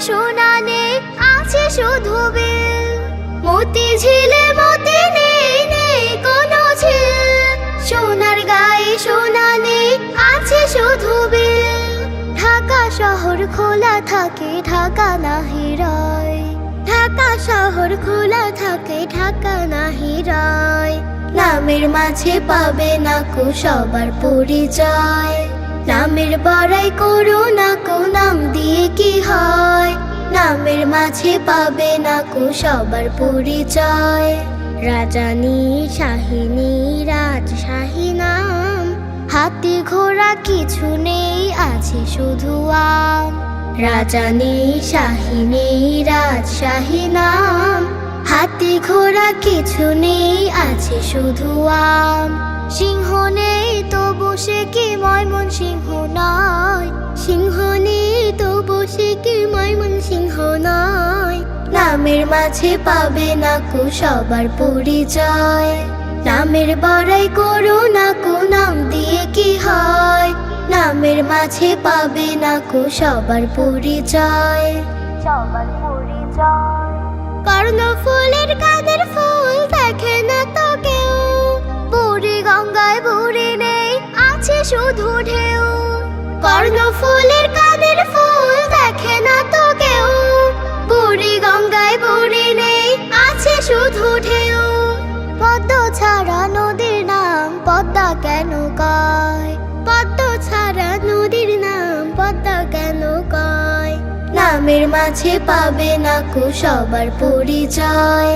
সোনা নেই আছে শুধু বিল। মতি ঝিলে মতি নেই নেই কোনো সোনার গায়ে সোনা নেই আছে শুধু ঢাকা শহর খোলা থাকে, ঢাকা না হিরায় ঢাকা শহর খোলা থাকে, ঢাকা না হিরায় নামের মাঝে পাবে না কো সবার পরিচয়। নামের বড়াই করো না কো, নাম দিয়ে কি হয়? নামের মাঝে পাবে না কো সবার পরিচয়। রাজানি, শাহিনী, রাজশাহী নাম। হাতি ঘোড়া কিছু নেই, আছে শুধু আম। রাজানি, শাহিনী, রাজশাহী নাম। হাতি ঘোড়া কিছু নেই, আছে শুধু আম। সিংহ নেই তো বসে কি ময়মন সিংহ নয়। সিংহ নেই তো বসে কি ময়মন সিংহ নয়। নামের মাঝে পাবে না কো সবার পরিচয়। নামের বড়াই করো না কো নাম দিয়ে কি হয়। নামের মাঝে পাবে না কো সবার পরিচয়। সবার পরিচয়। কর্ণ ফুলের শুধু ঢেউ কর্ণ ফুলের কাদের ফুল দেখে না তো কেউ। বুড়ি গঙ্গায় বুড়ি নেই, আছে শুধু ঢেউ পদ্ম ছাড়া নদীর নাম পদ্মা কেন কয়? পদ্ম ছাড়া নদীর নাম পদ্মা কেন কয়? নামের মাঝে পাবে না কো সবার পরিচয়।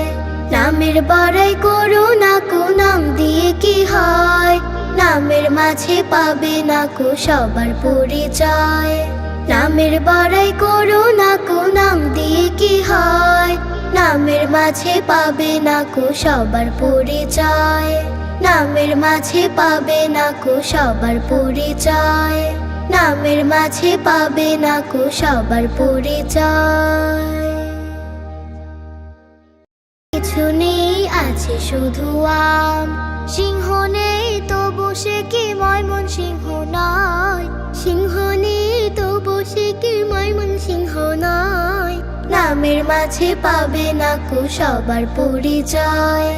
নামের বড়াই করো না কো নাম দিয়ে কি হয়? নামের মাঝে পাবে না কো সবার পরিচয়। নামের বড়াই করো না কো নাম দিয়ে কি হয়? নামের মাঝে পাবে না কো সবার পরিচয়। নামের মাঝে পাবে না কো সবার পরিচয়। নামের মাঝে পাবে না কো সবার পরিচয়। কিছু নেই, আছে শুধু আম। সিংহ নামের মাঝে পাবে না কো সবার পরিচয়।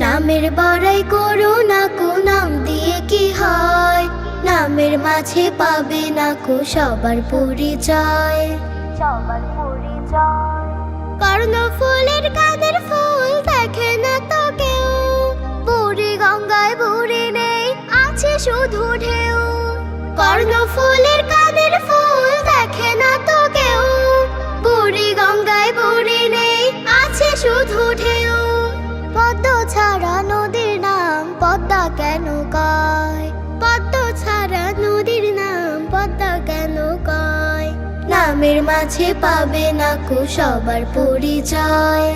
নামের বড়াই করো না কো নাম দিয়ে কি হয়? নামের মাঝে পাবে না কো সবার পরিচয়। সবার পরিচয়। কর্ণ ফুলের কাদের ফুল দেখে না তো কেউ? বুড়ি গঙ্গায় বুড়ি নেই আছে শুধু ঢেউ। কর্ণ ফুলের নামের মাঝে পাবে না কো সবার পরিচয়।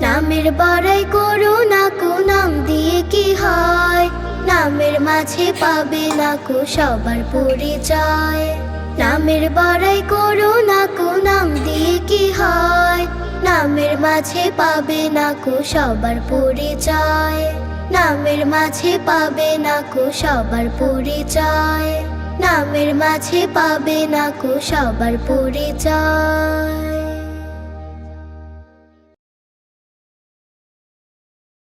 নামের বড়াই করো না কো, নাম দিয়ে কি হয়? নামের মাঝে পাবে না কো সবার পরিচয়। নামের বড়াই করো না কো, নাম দিয়ে কি হয়? নামের মাঝে পাবে না কো সবার পরিচয়। নামের মাঝে পাবে না কো সবার পরিচয়। নামের মাঝে পাবে না কো সবার পরিচয়।